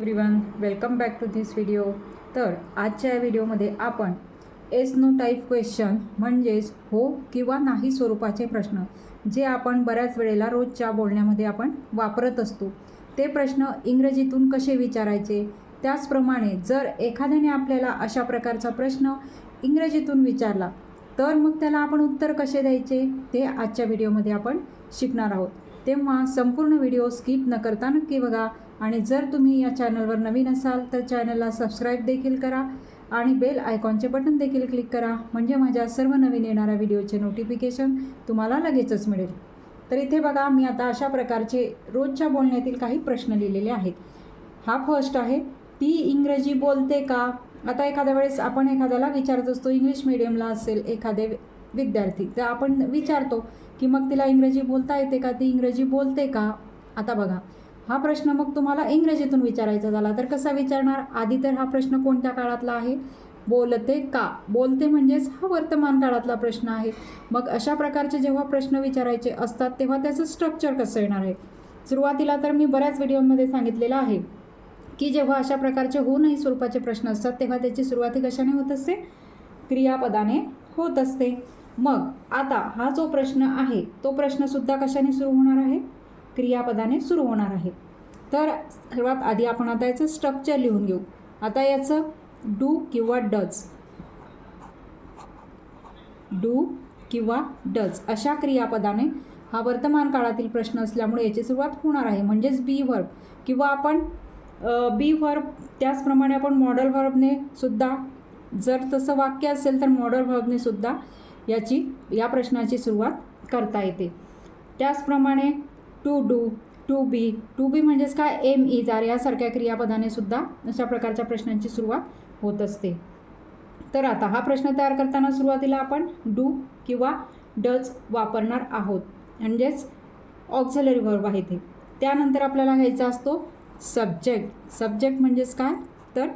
Everyone welcome back to this video तर आजच्या या व्हिडिओमध्ये आपण एस नो टाईप क्वेश्चन म्हणजेच हो किंवा नाही स्वरूपाचे प्रश्न जे आपण बऱ्याच वेळेला रोजच्या बोलण्यामध्ये आपण वापरत असतो. ते प्रश्न इंग्रजीतून कसे विचारायचे? त्याचप्रमाणे जर एखाद्याने आपल्याला अशा प्रकारचा प्रश्न इंग्रजीतून विचारला तर मग त्याला आपण उत्तर कसे द्यायचे? ते आजच्या व्हिडिओमध्ये आपण शिकणार आहोत. तेव्हा संपूर्ण व्हिडिओ स्किप न करता नक्की बघा. आणि जर तुम्ही या चॅनलवर नवीन असाल तर चॅनलला सबस्क्राईब देखील करा आणि बेल आयकॉनचे बटन देखील क्लिक करा. म्हणजे माझ्या सर्व नवीन येणाऱ्या व्हिडिओचे नोटिफिकेशन तुम्हाला लगेचच मिळेल. तर इथे बघा मी आता अशा प्रकारचे रोजच्या बोलण्यातील काही प्रश्न लिहिलेले आहेत. हा फर्स्ट आहे ती इंग्रजी बोलते का? आता एखाद्या वेळेस आपण एखाद्याला विचारत असतो इंग्लिश मिडियमला असेल एखादे विद्यार्थी. तर आपण विचारतो की मग तिला इंग्रजी बोलता येते का? ती इंग्रजी बोलते का? आता बघा हा प्रश्न मग तुम्हाला इंग्रजीतून विचारायचा झाला तर कसा विचारणार? आधी तर हा प्रश्न कोणत्या काळातला आहे? बोलते का? बोलते म्हणजेच हा वर्तमान काळातला प्रश्न आहे. मग अशा प्रकारचे जेव्हा प्रश्न विचारायचे असतात तेव्हा त्याचं स्ट्रक्चर कसं येणार आहे? सुरुवातीला तर मी बऱ्याच व्हिडिओमध्ये सांगितलेलं आहे की जेव्हा अशा प्रकारचे होऊनही स्वरूपाचे प्रश्न असतात तेव्हा त्याची सुरुवाती कशाने होत असते? क्रियापदाने होत असते. मग आता हा जो प्रश्न आहे तो प्रश्नसुद्धा कशाने सुरू होणार आहे? क्रियापदाने सुरू होणार आहे. तर सर्वात आधी आपण आता याचं स्ट्रक्चर लिहून घेऊ. आता याचं डू किंवा डज डू किंवा डज अशा क्रियापदाने हा वर्तमान काळातील प्रश्न असल्यामुळे याची सुरुवात होणार आहे. म्हणजेच बी वर्ब किंवा आपण बी वर्ब त्याचप्रमाणे आपण मॉडल व्हर्बने सुद्धा जर तसं वाक्य असेल तर मॉडल व्हर्बने सुद्धा याची या प्रश्नाची सुरुवात करता येते. त्याचप्रमाणे to do to be to be म्हणजेच काय? एम इज आर यासारख्या क्रियापदाने सुद्धा अशा प्रकारच्या प्रश्नांची सुरुवात होत असते. तर आता हा प्रश्न तयार करताना सुरुवातीला आपण डू किंवा डज वापरणार आहोत. म्हणजेच ऑक्झलरी वर्ब आहे ते. त्यानंतर आपल्याला घ्यायचा असतो सब्जेक्ट सब्जेक्ट म्हणजेच काय? तर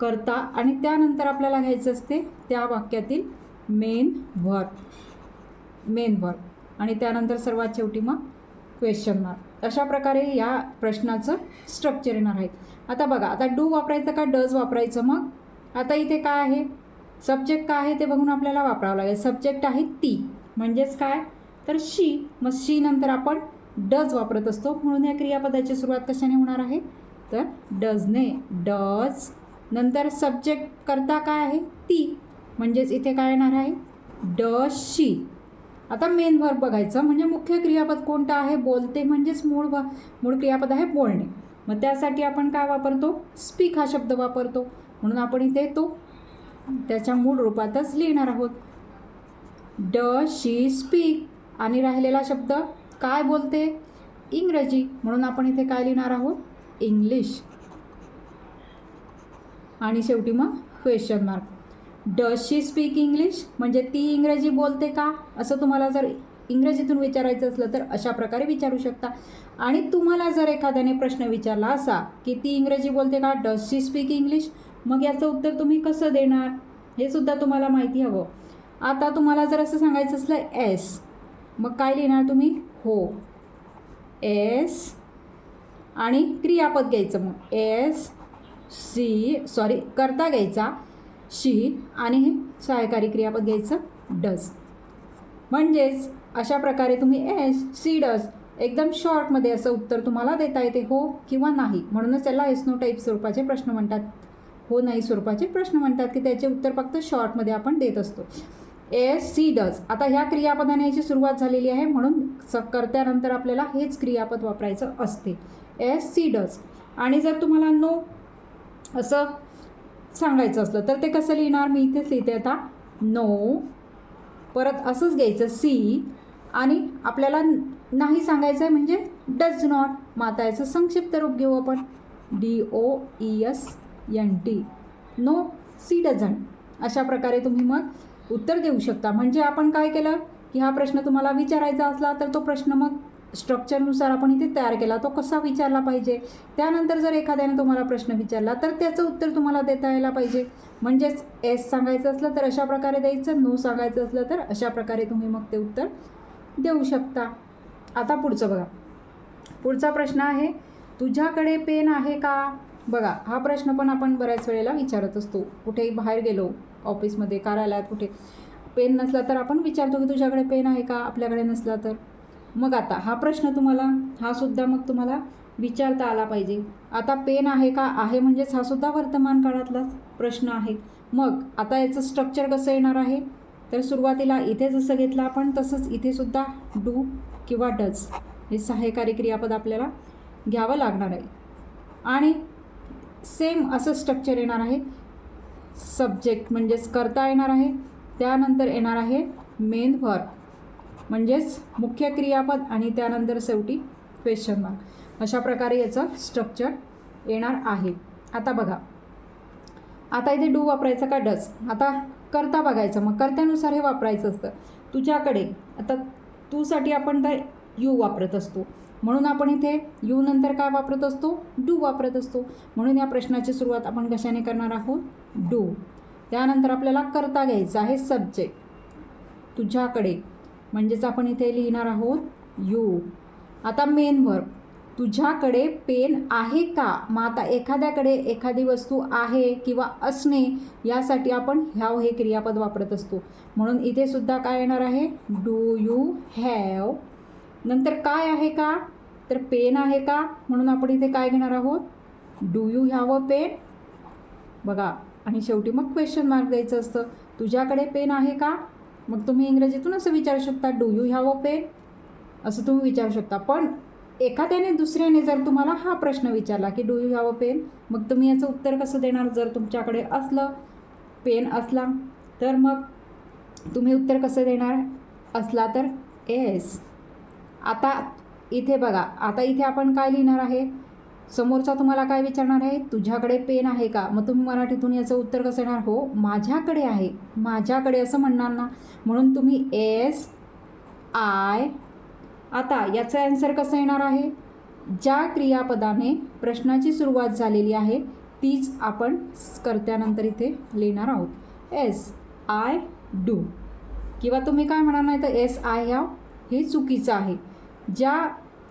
करता. आणि त्यानंतर आपल्याला घ्यायचं असते त्या वाक्यातील मेन व्हर्ब मेन व्हर्ब आणि त्यानंतर सर्वात शेवटी मग क्वेश्चन मार्क अशा प्रकारे या प्रश्नाचं स्ट्रक्चर येणार आहे. आता बघा आता डू वापरायचं का डज वापरायचं मग? आता इथे काय आहे? सब्जेक्ट काय आहे ते बघून आपल्याला वापरावं लागेल. सब्जेक्ट आहे ती. म्हणजेच काय? तर शी मग शी नंतर आपण डज वापरत असतो. म्हणून या क्रियापदाची सुरुवात कशाने होणार आहे? तर डजने डज नंतर सब्जेक्ट करता काय आहे? ती. म्हणजेच इथे काय येणार आहे? ड शी आता मेन वर्ब बघायचं. म्हणजे मुख्य क्रियापद कोणतं आहे? बोलते म्हणजेच मूळ व मूळ क्रियापद आहे बोलणे. मग त्यासाठी आपण काय वापरतो? स्पीक हा शब्द वापरतो. म्हणून आपण इथे तो त्याच्या मूळ रूपातच लिहिणार आहोत. ड शी स्पीक आणि राहिलेला शब्द काय बोलते? इंग्रजी. म्हणून आपण इथे काय लिहिणार आहोत? इंग्लिश आणि शेवटी मग question mark does she speak English म्हणजे ती इंग्रजी बोलते का? असं तुम्हाला जर इंग्रजीतून विचारायचं असलं तर अशा प्रकारे विचारू शकता. आणि तुम्हाला जर एखाद्याने प्रश्न विचारला असा की ती इंग्रजी बोलते का? डज शी स्पीक इंग्लिश मग याचं उत्तर तुम्ही कसं देणार? हे सुद्धा तुम्हाला माहिती हवं. आता तुम्हाला जर असं सांगायचं असलं एस मग काय लिहिणार तुम्ही? हो. एस आणि क्रियापद घ्यायचं मग. एस सी सॉरी करता घ्यायचा. शी आणि हे सहायकारी क्रियापद घ्यायचं डज. म्हणजेच अशा प्रकारे तुम्ही एस सी डज एकदम शॉर्टमध्ये असं उत्तर तुम्हाला देता येते हो किंवा नाही. म्हणूनच त्याला एस नो टाईप स्वरूपाचे प्रश्न म्हणतात. हो नाही स्वरूपाचे प्रश्न म्हणतात की त्याचे उत्तर फक्त शॉर्टमध्ये आपण देत असतो. Yes she does. आता ह्या क्रियापदाने याची सुरुवात झालेली आहे म्हणून स करत्यानंतर आपल्याला हेच क्रियापद वापरायचं असते. Yes she does. आणि जर तुम्हाला नो असं सांगायचं असलं तर ते कसं लिहिणार? मी इथेच लिहिते आता. नो. परत असंच घ्यायचं. सी. आणि आपल्याला नाही सांगायचं आहे म्हणजे डज नॉट माता याचं संक्षिप्त रूप घेऊ आपण. D O E S N T no. She doesn't अशा प्रकारे तुम्ही मग उत्तर देऊ शकता. म्हणजे आपण काय केलं? की हा प्रश्न तुम्हाला विचारायचा असला तर तो प्रश्न मग स्ट्रक्चरनुसार आपण इथे तयार केला. तो कसा विचारला पाहिजे? त्यानंतर जर एखाद्याने तुम्हाला प्रश्न विचारला तर त्याचं उत्तर तुम्हाला देता यायला पाहिजे. म्हणजेच एस सांगायचं असलं तर अशा प्रकारे द्यायचं नो सांगायचं असलं तर अशा प्रकारे तुम्ही मग ते उत्तर देऊ शकता. आता पुढचं बघा. पुढचा प्रश्न आहे तुझ्याकडे पेन आहे का? बघा हा प्रश्न पण आपण बऱ्याच वेळेला विचारत असतो. कुठेही बाहेर गेलो ऑफिसमध्ये कार्यालयात कुठे. पेन नसला तर आपण विचारतो की तुझ्याकडे पेन आहे का? आपल्याकडे नसला तर. मग आता हा प्रश्न तुम्हाला हा सुद्धा मग तुम्हाला विचारता आला पाहिजे. आता पेन आहे का? आहे म्हणजेच हा सुद्धा वर्तमान काळातलाच प्रश्न आहे. मग आता याचं स्ट्रक्चर कसं येणार आहे? तर सुरुवातीला इथे जसं घेतलं आपण तसंच इथे सुद्धा डू किंवा डज हे सहाय्यकारी क्रियापद आपल्याला घ्यावं लागणार आहे. आणि सेम असं स्ट्रक्चर येणार आहे. सब्जेक्ट म्हणजेच करता येणार आहे. त्यानंतर येणार आहे मेन वर्क म्हणजेच मुख्य क्रियापद आणि त्यानंतर शेवटी क्वेश्चन मार्क अशा प्रकारे याचं स्ट्रक्चर येणार आहे. आता बघा. आता इथे डू वापरायचं का डस आता करता बघायचं. मग कर्त्यानुसार हे वापरायचं असतं. तुझ्याकडे आता तूसाठी आपण तर यू वापरत असतो. म्हणून आपण इथे यू नंतर काय वापरत असतो? डू वापरत असतो. म्हणून या प्रश्नाची सुरुवात आपण कशाने करणार आहोत? डू त्यानंतर आपल्याला करता घ्यायचं आहे सब्जेक्ट तुझ्याकडे म्हणजेच आपण इथे लिहिणार आहोत यू. आता मेन वर्ब तुझ्याकडे पेन आहे का? मग आता एखाद्याकडे एखादी वस्तू आहे किंवा असणे यासाठी आपण ह्याव हे क्रियापद वापरत असतो. म्हणून इथे सुद्धा काय येणार आहे? डू यू हॅव नंतर काय आहे का? तर पेन आहे का? म्हणून आपण इथे काय घेणार आहोत? Do you have a pen बघा. आणि शेवटी मग क्वेश्चन मार्क द्यायचं असतं. तुझ्याकडे पेन आहे का? मग तुम्ही इंग्रजीतून असं विचारू शकता do you have a pen असं तुम्ही विचारू शकता. पण एखाद्याने दुसऱ्याने जर तुम्हाला हा प्रश्न विचारला की do you have a pen मग तुम्ही याचं उत्तर कसं देणार? जर तुमच्याकडे असलं पेन असला तर मग तुम्ही उत्तर कसं देणार? असला तर एस आता इथे बघा आता इथे आपण काय लिहिणार आहे? समोरचा तुम्हाला काय विचारणार आहे? तुझ्याकडे पेन आहे का? मग तुम्ही मराठीतून याचं उत्तर कसं येणार? हो माझ्याकडे आहे. माझ्याकडे असं म्हणणार ना? म्हणून तुम्ही एस आय आता याचं ॲन्सर कसं येणार आहे? ज्या क्रियापदाने प्रश्नाची सुरुवात झालेली आहे तीच आपण कर्त्यानंतर इथे लिहिणार आहोत. Yes I do. किंवा तुम्ही काय म्हणणार नाही तर एस आय ह्या हे चुकीचं आहे. ज्या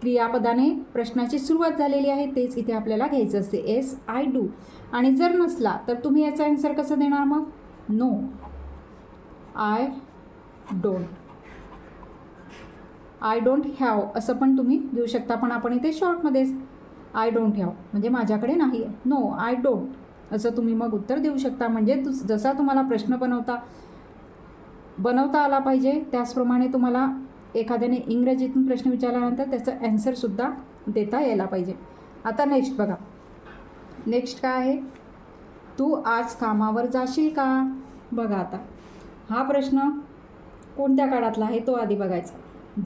क्रियापदाने प्रश्नाची सुरुवात झालेली आहे तेच इथे आपल्याला घ्यायचं असते. एस आय डू आणि जर नसला तर तुम्ही याचा आन्सर कसं देणार मग? No I don't I don't have असं पण तुम्ही देऊ शकता पण आपण इथे शॉर्टमध्येच आय डोंट हॅव म्हणजे माझ्याकडे नाही. आहे नो आय डोंट असं तुम्ही मग उत्तर देऊ शकता. म्हणजे तु जसा तुम्हाला प्रश्न बनवता बनवता आला पाहिजे त्याचप्रमाणे तुम्हाला एखाद्याने इंग्रजीतून प्रश्न विचारल्यानंतर त्याचं ॲन्सरसुद्धा देता यायला पाहिजे. आता नेक्स्ट बघा. नेक्स्ट काय आहे? तू आज कामावर जाशील का? बघा आता. हा प्रश्न कोणत्या काळातला आहे? तो आधी बघायचा.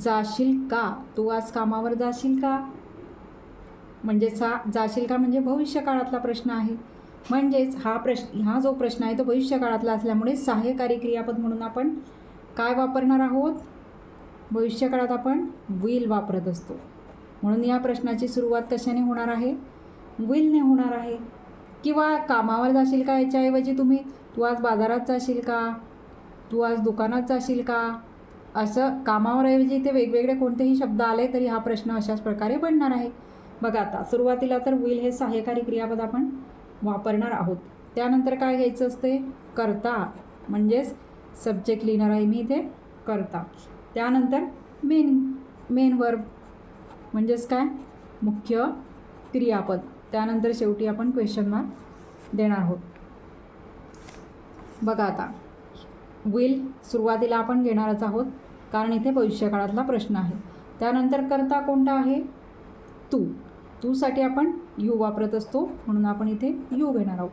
जाशील का? तू आज कामावर जाशील का? म्हणजेच हा जाशील का म्हणजे भविष्य काळातला प्रश्न आहे. म्हणजेच हा प्रश्न हा जो प्रश्न आहे तो भविष्य काळातला असल्यामुळे सहाय्यकारी क्रियापद म्हणून आपण काय वापरणार आहोत? भविष्यकाळात आपण विल वापरत असतो. म्हणून या प्रश्नाची सुरुवात कशाने होणार आहे? विलने होणार आहे. किंवा कामावर जाशील का याच्याऐवजी तुम्ही? तू आज बाजारात जाशील का? तू आज दुकानात जाशील का? असं कामावरऐवजी ते वेगवेगळे कोणतेही शब्द आले तरी हा प्रश्न अशाच प्रकारे बनणार आहे. बघा आता सुरुवातीला तर विल हे सहाय्यकारी क्रियापद आपण वापरणार आहोत. त्यानंतर काय घ्यायचं असते? करता म्हणजेच सब्जेक्ट लिहिणार आहे मी इथे करता. त्यानंतर मेन मेन वर्ब म्हणजेच काय? मुख्य क्रियापद. त्यानंतर शेवटी आपण क्वेश्चन मार्क देणार आहोत. बघा आता. विल सुरुवातीला आपण घेणारच आहोत कारण इथे भविष्यकाळातला प्रश्न आहे. त्यानंतर करता कोणता आहे? तू. तूसाठी आपण यू वापरत असतो म्हणून आपण इथे यू घेणार आहोत.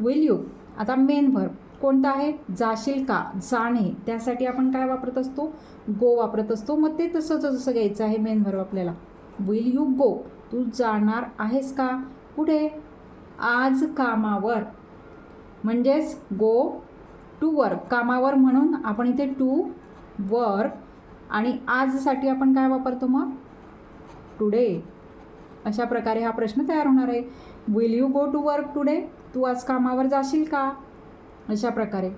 विल यू आता मेन वर्ब कोणता आहे? जाशील का? जाणे त्यासाठी आपण काय वापरत असतो? गो वापरत असतो. मग ते तसंच जसं घ्यायचं आहे मेन भरव आपल्याला. विल यू गो तू जाणार आहेस का? पुढे आज कामावर. म्हणजेच गो टू वर्क कामावर म्हणून आपण इथे टू वर्क आणि आजसाठी आपण काय वापरतो मग? टुडे अशा प्रकारे हा प्रश्न तयार होणार आहे. Will you go to work today तू आज कामावर जाशील का? अशा प्रकारे.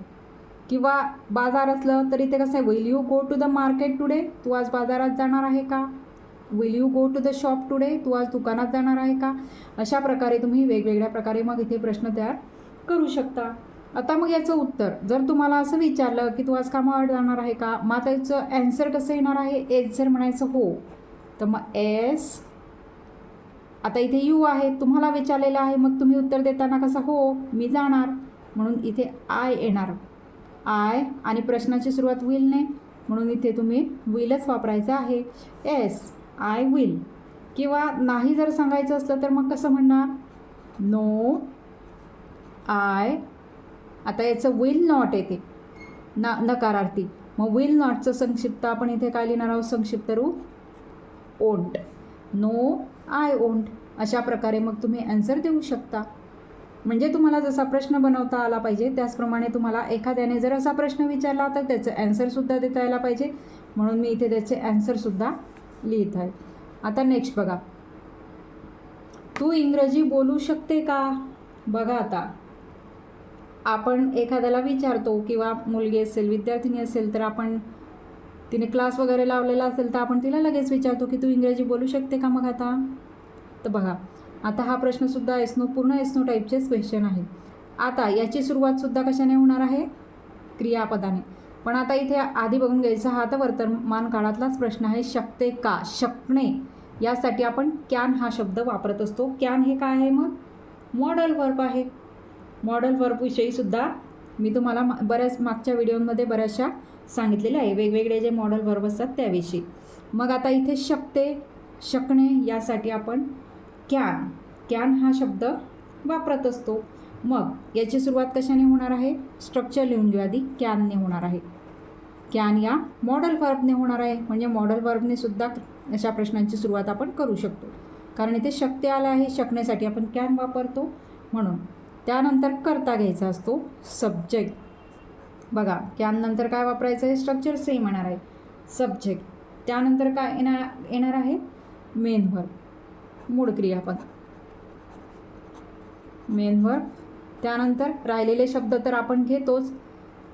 किंवा बाजार असलं तरी ते कसं आहे will you go to the market today तू आज बाजारात जाणार आहे का? Will you go to the shop today तू आज दुकानात जाणार आहे का? अशा प्रकारे तुम्ही वेगवेगळ्या प्रकारे मग इथे प्रश्न तयार करू शकता. आता मग याचं उत्तर. जर तुम्हाला असं विचारलं की तू आज कामावर जाणार आहे का? मग आता याचं ॲन्सर कसं येणार आहे? एस जर म्हणायचं हो. तर मग एस आता इथे यू आहे. तुम्हाला विचारलेलं आहे. मग तुम्ही उत्तर देताना कसं हो? मी जाणार. म्हणून इथे आय येणार. आय आणि प्रश्नाची सुरुवात विलने म्हणून इथे तुम्ही विलच वापरायचं आहे. एस आय विल किंवा नाही जर सांगायचं असलं तर मग कसं म्हणणार? नो आय आता याचं विल नॉट येते. ना नकारार्थी. मग विल नॉटचं संक्षिप्त आपण इथे काय लिहिणार आहोत? संक्षिप्त रूप? ओंट नो आय ओंट अशा प्रकारे मग तुम्ही ॲन्सर देऊ शकता. म्हणजे तुम्हाला जसा प्रश्न बनवता आला पाहिजे त्याचप्रमाणे तुम्हाला एखाद्याने जर असा प्रश्न विचारला तर त्याचं ॲन्सरसुद्धा देता यायला पाहिजे. म्हणून मी इथे त्याचे ॲन्सरसुद्धा लिहित आहे. आता नेक्स्ट बघा. तू इंग्रजी बोलू शकते का? बघा आता. आपण एखाद्याला विचारतो किंवा मुलगी असेल विद्यार्थिनी असेल तर आपण तिने क्लास वगैरे लावलेला असेल तर आपण तिला लगेच विचारतो की तू इंग्रजी बोलू शकते का मग आता? तर बघा. आता हा प्रश्नसुद्धा एसनो पूर्ण एसनो टाईपचेच क्वेश्चन आहे आता याची सुरुवातसुद्धा कशाने होणार आहे? क्रियापदाने. पण आता इथे आधी बघून घ्यायचा हा तर वर्तमान काळातलाच प्रश्न आहे शकते का? शकणे. यासाठी आपण कॅन हा शब्द वापरत असतो. कॅन हे काय आहे मग? मॉडल वर्ब आहे. मॉडल वर्बविषयीसुद्धा मी तुम्हाला मा- बऱ्याच मागच्या व्हिडिओमध्ये बऱ्याचशा सांगितलेल्या आहे. वेगवेगळे जे मॉडल वर्ब असतात त्याविषयी. मग आता इथे शकते शकणे यासाठी आपण कॅन. कॅन हा शब्द वापरत असतो. मग याची सुरुवात कशाने होणार आहे? स्ट्रक्चर लिहून घेऊ आधी. कॅनने होणार आहे. कॅन या मॉडल वर्बने होणार आहे. म्हणजे मॉडल वर्बने सुद्धा अशा प्रश्नांची सुरुवात आपण करू शकतो. कारण इथे शक्य आलं आहे शकण्यासाठी आपण कॅन वापरतो. म्हणून त्यानंतर करता घ्यायचा असतो सब्जेक्ट. बघा कॅन नंतर काय वापरायचं आहे? स्ट्रक्चर सेम येणार आहे. सब्जेक्ट. त्यानंतर काय येणार येणार आहे? Main verb. मूळ क्रियापद मेन वर्ब त्यानंतर राहिलेले शब्द तर आपण घेतोच.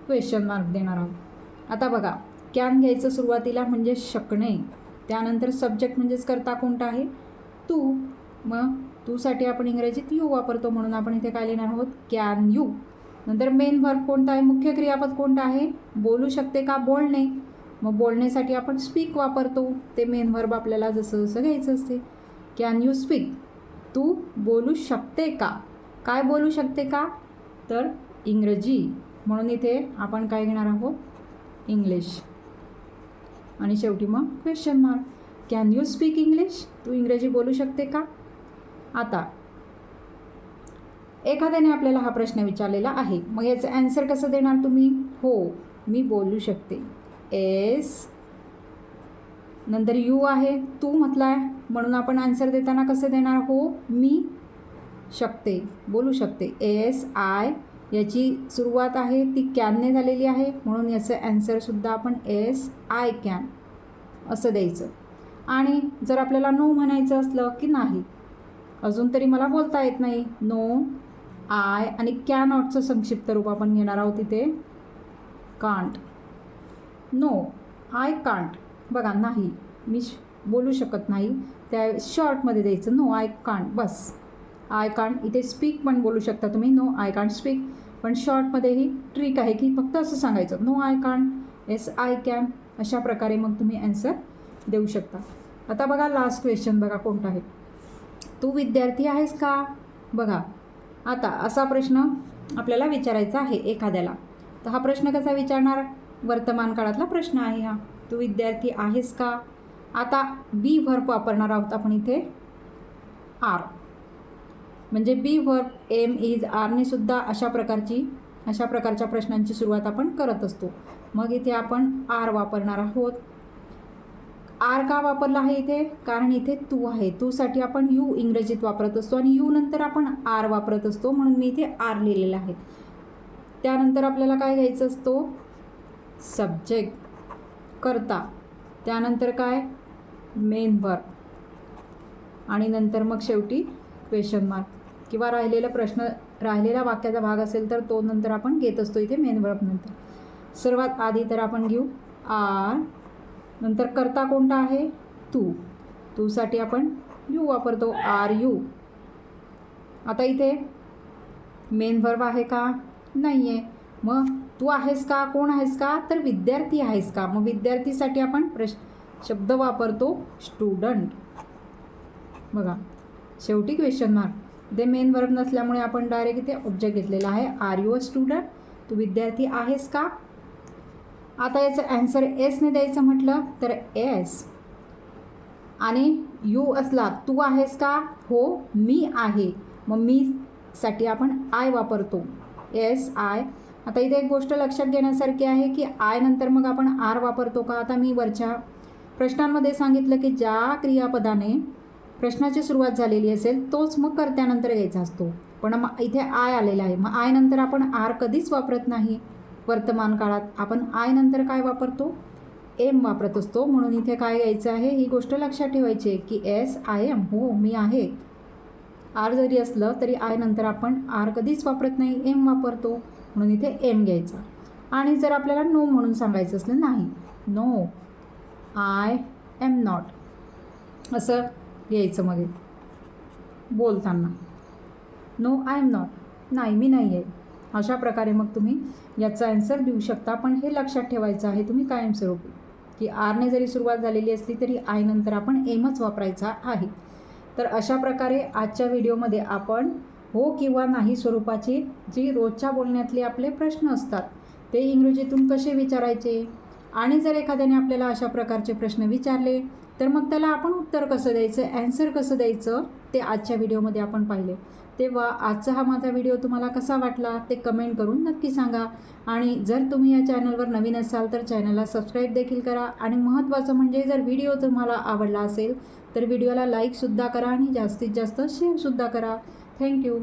क्वेश्चन मार्क देणार आहोत. आता बघा कॅन घ्यायचं सुरुवातीला म्हणजे शकणे. त्यानंतर सब्जेक्ट म्हणजेच करता कोणता आहे? तू. मग तूसाठी आपण इंग्रजीत यू वापरतो म्हणून आपण इथे काय लिहिणार आहोत? कॅन यू नंतर मेन वर्ब कोणता आहे? मुख्य क्रियापद कोणता आहे? बोलू शकते का? बोलणे. मग बोलण्यासाठी आपण स्पीक वापरतो. ते मेन वर्ब आपल्याला जसं जसं घ्यायचं असते. कॅन यू स्पीक तू बोलू शकते का? काय बोलू शकते का? तर इंग्रजी. म्हणून इथे आपण काय घेणार आहोत? इंग्लिश आणि शेवटी मग question mark can you speak English तू इंग्रजी बोलू शकते का? आता एखाद्याने आपल्याला हा प्रश्न विचारलेला आहे. मग याचं ॲन्सर कसं देणार तुम्ही? हो मी बोलू शकते. एस नंतर यू आहे. तू म्हटला आहे म्हणून आपण आन्सर देताना कसं देणार हो? मी शकते बोलू शकते. एस आय याची सुरुवात आहे ती कॅनने झालेली आहे म्हणून याचं ॲन्सरसुद्धा आपण एस आय कॅन असं द्यायचं. आणि जर आपल्याला नो म्हणायचं असलं की नाही अजून तरी मला बोलता येत नाही. नो आय आणि कॅन ऑटचं संक्षिप्त रूप आपण घेणार आहोत तिथे कांट नो आय कांट बघा नाही. मी श- बोलू शकत नाही. त्या शॉर्टमध्ये द्यायचं. नो आय कांट बस. आय कांट इथे स्पीक पण बोलू शकता तुम्ही. नो आय कांट स्पीक पण शॉर्टमध्ये ही ट्रिक आहे की फक्त असं सांगायचं. No I can't yes I can अशा प्रकारे मग तुम्ही ॲन्सर देऊ शकता. आता बघा लास्ट क्वेश्चन बघा कोणता आहे. तू विद्यार्थी आहेस का? बघा. आता असा प्रश्न आपल्याला विचारायचा आहे एखाद्याला. तर हा प्रश्न कसा विचारणार? वर्तमान काळातला प्रश्न आहे हा. तू विद्यार्थी आहेस का? आता बी व्हर्ब वापरणार आहोत आपण इथे. आर म्हणजे बी व्हर्ब एम इज आरने सुद्धा अशा प्रकारची अशा प्रकारच्या प्रश्नांची सुरुवात आपण करत असतो. मग इथे आपण आर वापरणार आहोत. आर का वापरला आहे इथे? कारण इथे तू आहे. तूसाठी आपण यू इंग्रजीत वापरत असतो आणि यू नंतर आपण आर वापरत असतो. म्हणून मी इथे आर लिहिलेलं आहे. त्यानंतर आपल्याला काय घ्यायचं असतो? सब्जेक्ट करता. त्यानंतर काय? Main verb. आणि नंतर मग शेवटी क्वेश्चन मार्क किंवा राहिलेला प्रश्न राहिलेला वाक्याचा भाग असेल तर तो नंतर आपण घेत असतो इथे मेन वर्ब नंतर. सर्वात आधी तर आपण घेऊ आर नंतर करता कोणता आहे? तू. तूसाठी आपण यू वापरतो आर यू. आता इथे मेन वर्ब आहे का? नाही आहे मग तू आहेस का? कोण आहेस का? तर विद्यार्थी आहेस का? मग विद्यार्थीसाठी आपण प्रश्न शब्द वापरतो स्टुडंट बघा शेवटी क्वेश्चन मार्क ते मेन वर्ब नसल्यामुळे आपण डायरेक्ट इथे ऑब्जेक्ट घेतलेला आहे. आर यू अ स्टुडंट तू विद्यार्थी आहेस का? आता याचं ॲन्सर एसने द्यायचं म्हटलं तर एस आणि यू असला तू आहेस का? हो मी आहे. मग मी साठी आपण आय वापरतो. एस आय आता इथे एक गोष्ट लक्षात घेण्यासारखी आहे की आय नंतर मग आपण आर वापरतो का? आता मी वरच्या प्रश्नांमध्ये सांगितलं की ज्या क्रियापदाने प्रश्नाची सुरुवात झालेली असेल तोच मग कर्त्यानंतर घ्यायचा असतो. पण मग इथे आय आलेला आहे. मग आय नंतर आपण आर कधीच वापरत नाही. वर्तमान काळात आपण आय नंतर काय वापरतो? एम वापरत असतो. म्हणून इथे काय घ्यायचं आहे? ही गोष्ट लक्षात ठेवायची आहे की एस आय एम हो मी आहे. आर जरी असलं तरी आय नंतर आपण आर कधीच वापरत नाही. एम वापरतो. म्हणून इथे एम घ्यायचा. आणि जर आपल्याला नो म्हणून सांगायचं असलं नाही. नो. आय एम नॉट असं लिहायचं मध्ये. बोलताना. No I am not. नाही मी नाही आहे. अशा प्रकारे मग तुम्ही याचा ॲन्सर देऊ शकता. पण हे लक्षात ठेवायचं आहे तुम्ही कायमस्वरूपी. की आरने जरी सुरुवात झालेली असली तरी आय नंतर आपण एमच वापरायचा आहे. तर अशा प्रकारे आजच्या व्हिडिओमध्ये आपण हो किंवा नाही स्वरूपाची जी रोजच्या बोलण्यातले आपले प्रश्न असतात ते इंग्रजीतून कसे विचारायचे? आणि जर एखाद्याने आपल्याला अशा प्रकारचे प्रश्न विचारले तर मग त्याला आपण उत्तर कसं द्यायचं ॲन्सर कसं द्यायचं ते आजच्या व्हिडिओमध्ये आपण पाहिले. तेव्हा आजचा हा माझा व्हिडिओ तुम्हाला कसा वाटला ते कमेंट करून नक्की सांगा. आणि जर तुम्ही या चॅनलवर नवीन असाल तर चॅनलला सबस्क्राईब देखील करा. आणि महत्त्वाचं म्हणजे जर व्हिडिओ तुम्हाला आवडला असेल तर व्हिडिओला लाईकसुद्धा करा आणि जास्तीत जास्त शेअरसुद्धा करा. थँक्यू